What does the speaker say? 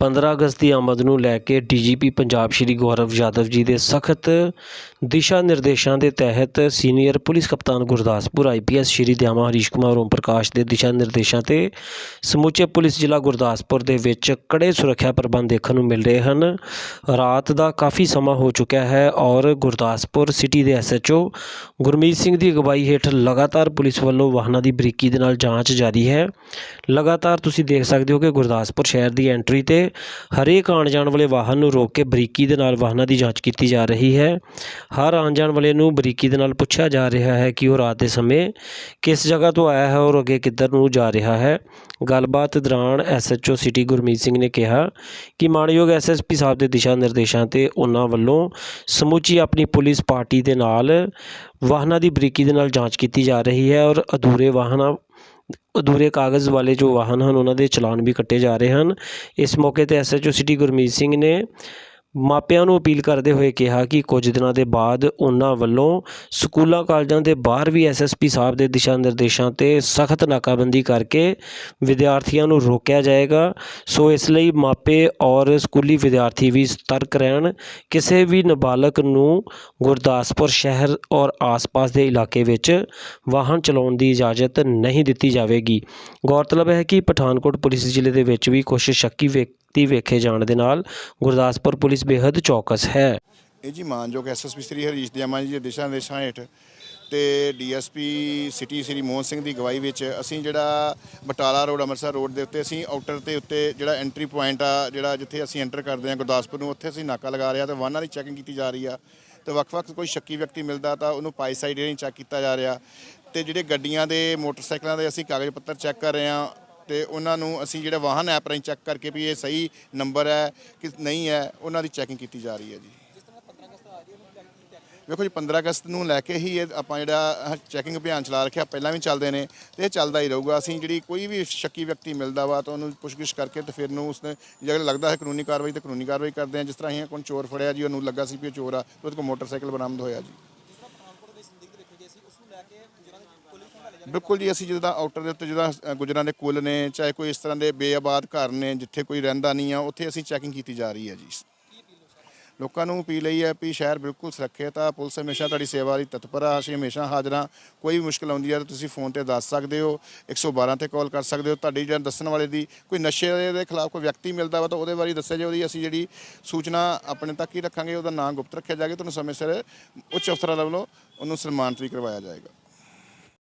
15 ਅਗਸਤ ਦੀ ਆਮਦ ਨੂੰ ਲੈ ਕੇ ਡੀਜੀਪੀ ਪੰਜਾਬ ਸ਼੍ਰੀ ਗੌਰਵ ਯਾਦਵ ਜੀ ਦੇ ਸਖਤ ਦਿਸ਼ਾ ਨਿਰਦੇਸ਼ਾਂ ਦੇ ਤਹਿਤ ਸੀਨੀਅਰ ਪੁਲਿਸ ਕਪਤਾਨ ਗੁਰਦਾਸਪੁਰ ਆਈਪੀਐਸ ਸ਼੍ਰੀ ਦਿਆਮਾ ਹਰੀਸ਼ ਕੁਮਾਰ, ਓਮ ਪ੍ਰਕਾਸ਼ ਦੇ ਦਿਸ਼ਾ ਨਿਰਦੇਸ਼ਾਂ ਤੇ ਸਮੁੱਚੇ ਪੁਲਿਸ ਜ਼ਿਲ੍ਹਾ ਗੁਰਦਾਸਪੁਰ ਦੇ ਵਿੱਚ ਕੜੇ ਸੁਰੱਖਿਆ ਪ੍ਰਬੰਧ ਦੇਖਣ ਨੂੰ ਮਿਲ ਰਹੇ ਹਨ। ਰਾਤ ਦਾ ਕਾਫੀ ਸਮਾਂ ਹੋ ਚੁੱਕਿਆ ਹੈ ਔਰ ਗੁਰਦਾਸਪੁਰ ਸਿਟੀ ਦੇ ਐਸਐਚਓ ਗੁਰਮੀਤ ਸਿੰਘ ਦੀ ਅਗਵਾਈ ਹੇਠ ਲਗਾਤਾਰ ਪੁਲਿਸ ਵੱਲੋਂ ਵਾਹਨਾਂ ਦੀ ਬਰੀਕੀ ਦੇ ਨਾਲ ਜਾਂਚ ਜਾਰੀ ਹੈ। ਲਗਾਤਾਰ ਤੁਸੀਂ ਦੇਖ ਸਕਦੇ ਹੋ ਕਿ ਗੁਰਦਾਸਪੁਰ ਸ਼ਹਿਰ ਦੀ ਐਂਟਰੀ ਤੇ ਹਰੇਕ ਆਉਣ ਜਾਣ ਵਾਲੇ ਵਾਹਨ ਨੂੰ ਰੋਕ ਕੇ ਬਰੀਕੀ ਦੇ ਨਾਲ ਵਾਹਨਾਂ ਦੀ ਜਾਂਚ ਕੀਤੀ ਜਾ ਰਹੀ ਹੈ। ਹਰ ਆਉਣ ਜਾਣ ਵਾਲੇ ਨੂੰ ਬਰੀਕੀ ਦੇ ਨਾਲ ਪੁੱਛਿਆ ਜਾ ਰਿਹਾ ਹੈ ਕਿ ਉਹ ਰਾਤ ਦੇ ਸਮੇਂ ਕਿਸ ਜਗ੍ਹਾ ਤੋਂ ਆਇਆ ਹੈ ਔਰ ਅੱਗੇ ਕਿੱਧਰ ਨੂੰ ਜਾ ਰਿਹਾ ਹੈ। ਗੱਲਬਾਤ ਦੌਰਾਨ ਐਸਐਚਓ ਸਿਟੀ ਗੁਰਮੀਤ ਸਿੰਘ ਨੇ ਕਿਹਾ ਕਿ ਮਾਣਯੋਗ ਐਸਐਸਪੀ ਸਾਹਿਬ ਦੇ ਦਿਸ਼ਾ ਨਿਰਦੇਸ਼ਾਂ ਤੇ ਉਹਨਾਂ ਵੱਲੋਂ ਸਮੁੱਚੀ ਆਪਣੀ ਪੁਲਿਸ ਪਾਰਟੀ ਦੇ ਨਾਲ ਵਾਹਨਾਂ ਦੀ ਬਰੀਕੀ ਦੇ ਨਾਲ ਜਾਂਚ ਕੀਤੀ ਜਾ ਰਹੀ ਹੈ ਔਰ ਅਧੂਰੇ ਵਾਹਨਾਂ ਅਧੂਰੇ ਕਾਗਜ਼ ਵਾਲੇ ਜੋ ਵਾਹਨ ਹਨ, ਉਹਨਾਂ ਦੇ ਚਲਾਨ ਵੀ ਕੱਟੇ ਜਾ ਰਹੇ ਹਨ। ਇਸ ਮੌਕੇ ਤੇ ਐਸਐਚਓ ਸਿਟੀ ਗੁਰਮੀਤ ਸਿੰਘ ਨੇ ਮਾਪਿਆਂ ਨੂੰ ਅਪੀਲ ਕਰਦੇ ਹੋਏ ਕਿਹਾ ਕਿ ਕੁਝ ਦਿਨਾਂ ਦੇ ਬਾਅਦ ਉਹਨਾਂ ਵੱਲੋਂ ਸਕੂਲਾਂ ਕਾਲਜਾਂ ਦੇ ਬਾਹਰ ਵੀ ਐਸਐਸਪੀ ਸਾਹਿਬ ਦੇ ਦਿਸ਼ਾ ਨਿਰਦੇਸ਼ਾਂ ਤੇ ਸਖਤ ਨਾਕਾਬੰਦੀ ਕਰਕੇ ਵਿਦਿਆਰਥੀਆਂ ਨੂੰ ਰੋਕਿਆ ਜਾਏਗਾ। ਸੋ ਇਸ ਲਈ ਮਾਪੇ ਔਰ ਸਕੂਲੀ ਵਿਦਿਆਰਥੀ ਵੀ ਸਤਰਕ ਰਹਿਣ। ਕਿਸੇ ਵੀ ਨਾਬਾਲਗ ਨੂੰ ਗੁਰਦਾਸਪੁਰ ਸ਼ਹਿਰ ਔਰ ਆਸ-ਪਾਸ ਦੇ ਇਲਾਕੇ ਵਿੱਚ ਵਾਹਨ ਚਲਾਉਣ ਦੀ ਇਜਾਜ਼ਤ ਨਹੀਂ ਦਿੱਤੀ ਜਾਵੇਗੀ। ਗੌਰਤਲਬ ਹੈ ਕਿ ਪਠਾਨਕੋਟ ਪੁਲਿਸ ਜ਼ਿਲ੍ਹੇ ਦੇ ਵਿੱਚ ਵੀ ਕੁਝ ਸ਼ੱਕੀ ਵਿਅਕਤੀ ਵੇਖੇ ਜਾਣ ਦੇ ਨਾਲ ਗੁਰਦਾਸਪੁਰ ਪੁਲਿਸ ਬੇहद ਚੌਕਸ ਹੈ। ਇਹ ਜੀ ਮਾਨਯੋਗ ਐਸਐਸਪੀ ਸ੍ਰੀ ਹਰੀਸ਼ ਦਿਆਮਾ ਜੀ ਦੇ ਦਿਸ਼ਾ ਨਿਰਦੇਸ਼ਾਂ ਹੇਠ ਤੇ ਡੀਐਸਪੀ ਸਿਟੀ ਸ੍ਰੀ ਮੋਹਨ ਸਿੰਘ ਦੀ ਗਵਾਹੀ ਵਿੱਚ ਅਸੀਂ ਜਿਹੜਾ ਬਟਾਲਾ ਰੋਡ, ਅੰਮ੍ਰਿਤਸਰ ਰੋਡ ਦੇ ਉੱਤੇ ਅਸੀਂ ਆਊਟਰ ਦੇ ਉੱਤੇ ਜਿਹੜਾ ਐਂਟਰੀ ਪੁਆਇੰਟ ਆ, ਜਿਹੜਾ ਜਿੱਥੇ ਅਸੀਂ ਐਂਟਰ ਕਰਦੇ ਹਾਂ ਗੁਰਦਾਸਪੁਰ ਨੂੰ, ਉੱਥੇ ਅਸੀਂ ਨਾਕਾ ਲਗਾ ਰਿਹਾ ਤੇ ਵਾਹਨਾਂ ਦੀ ਚੈਕਿੰਗ ਕੀਤੀ ਜਾ ਰਹੀ ਆ ਤੇ ਵੱਖ-ਵੱਖ ਕੋਈ ਸ਼ੱਕੀ ਵਿਅਕਤੀ ਮਿਲਦਾ ਤਾਂ ਉਹਨੂੰ ਪਾਈ ਸਾਈਡ ਨਹੀਂ ਚੈੱਕ ਕੀਤਾ ਜਾ ਰਿਹਾ ਤੇ ਜਿਹੜੇ ਗੱਡੀਆਂ ਦੇ, ਮੋਟਰਸਾਈਕਲਾਂ ਦੇ ਅਸੀਂ ਕਾਗਜ਼ ਪੱਤਰ ਚੈੱਕ ਕਰ ਰਹੇ ਹਾਂ ਤੇ ਉਹਨਾਂ ਨੂੰ ਅਸੀਂ ਜਿਹੜਾ ਵਾਹਨ ਐਪ ਰਾਹੀਂ ਚੈੱਕ ਕਰਕੇ ਵੀ ਇਹ ਸਹੀ ਨੰਬਰ ਹੈ ਕਿ ਨਹੀਂ ਹੈ, ਉਹਨਾਂ ਦੀ ਚੈਕਿੰਗ ਕੀਤੀ ਜਾ ਰਹੀ ਹੈ ਜੀ। ਵੇਖੋ ਜੀ 15 ਅਗਸਤ ਨੂੰ ਲੈ ਕੇ ਹੀ ਇਹ ਆਪਾਂ ਜਿਹੜਾ ਚੈਕਿੰਗ ਅਭਿਆਨ ਚਲਾ ਰੱਖਿਆ, ਪਹਿਲਾਂ ਵੀ ਚੱਲਦੇ ਨੇ ਤੇ ਇਹ ਚੱਲਦਾ ਹੀ ਰਹੂਗਾ। ਅਸੀਂ ਜਿਹੜੀ ਕੋਈ ਵੀ ਸ਼ੱਕੀ ਵਿਅਕਤੀ ਮਿਲਦਾ ਵਾ ਤਾਂ ਉਹਨੂੰ ਪੁੱਛਗਿੱਛ ਕਰਕੇ ਤੇ ਫਿਰ ਨੂੰ ਉਸਨੇ ਜੇ ਲੱਗਦਾ ਹੈ ਕਾਨੂੰਨੀ ਕਾਰਵਾਈ ਤੇ ਕਾਨੂੰਨੀ ਕਾਰਵਾਈ ਕਰਦੇ ਆ ਜਿਸ ਤਰ੍ਹਾਂ ਅਸੀਂ ਕੋਈ ਚੋਰ ਫੜਿਆ ਜੀ, ਉਹਨੂੰ ਲੱਗਾ ਸੀ ਵੀ ਇਹ ਚੋਰ ਆ ਉਹਦੇ ਕੋਲ ਮੋਟਰਸਾਈਕਲ ਬਰਾਮਦ ਹੋਇਆ ਜੀ। ਬਿਲਕੁਲ ਜੀ, ਅਸੀਂ ਜਿੱਦਾਂ ਆਊਟਰ ਦੇ ਉੱਤੇ ਜਿੱਦਾਂ ਗੁਜਰਾਂ ਦੇ ਕੁੱਲ ਨੇ, ਚਾਹੇ ਕੋਈ ਇਸ ਤਰ੍ਹਾਂ ਦੇ ਬੇਆਬਾਦ ਘਰ ਨੇ, ਜਿੱਥੇ ਕੋਈ ਰਹਿੰਦਾ ਨਹੀਂ ਆ, ਉੱਥੇ ਅਸੀਂ ਚੈਕਿੰਗ ਕੀਤੀ ਜਾ ਰਹੀ ਹੈ ਜੀ। ਲੋਕਾਂ ਨੂੰ ਅਪੀਲ ਇਹ ਹੈ ਵੀ ਸ਼ਹਿਰ ਬਿਲਕੁਲ ਸੁਰੱਖਿਅਤ ਆ। ਪੁਲਿਸ ਹਮੇਸ਼ਾ ਤੁਹਾਡੀ ਸੇਵਾ ਲਈ ਤਤਪਰ ਆ। ਅਸੀਂ ਹਮੇਸ਼ਾ ਹਾਜ਼ਰ ਹਾਂ। ਕੋਈ ਵੀ ਮੁਸ਼ਕਲ ਆਉਂਦੀ ਹੈ ਤਾਂ ਤੁਸੀਂ ਫੋਨ ਤੇ ਦੱਸ ਸਕਦੇ ਹੋ। 112 ਤੇ ਕਾਲ ਕਰ ਸਕਦੇ ਹੋ। ਤੁਹਾਡੀ ਜਿਹੜਾ ਦੱਸਣ ਵਾਲੇ ਦੀ ਕੋਈ ਨਸ਼ੇ ਦੇ ਖਿਲਾਫ ਕੋਈ ਵਿਅਕਤੀ ਮਿਲਦਾ ਵਾ ਤਾਂ ਉਹਦੇ ਬਾਰੇ ਦੱਸਿਆ ਜੇ ਉਹਦੀ ਅਸੀਂ ਜਿਹੜੀ ਸੂਚਨਾ ਆਪਣੇ ਤੱਕ ਹੀ ਰੱਖਾਂਗੇ। ਉਹਦਾ ਨਾਂ ਗੁਪਤ ਰੱਖਿਆ ਜਾਏਗਾ ਤੁਹਾਨੂੰ ਸਮੇਂ ਸਿਰ ਉੱਚ ਅਫਸਰਾਂ ਵੱਲੋਂ ਉਹਨੂੰ ਸਨਮਾਨਿਤ ਵੀ ਕਰਵਾਇਆ ਜਾਏਗਾ।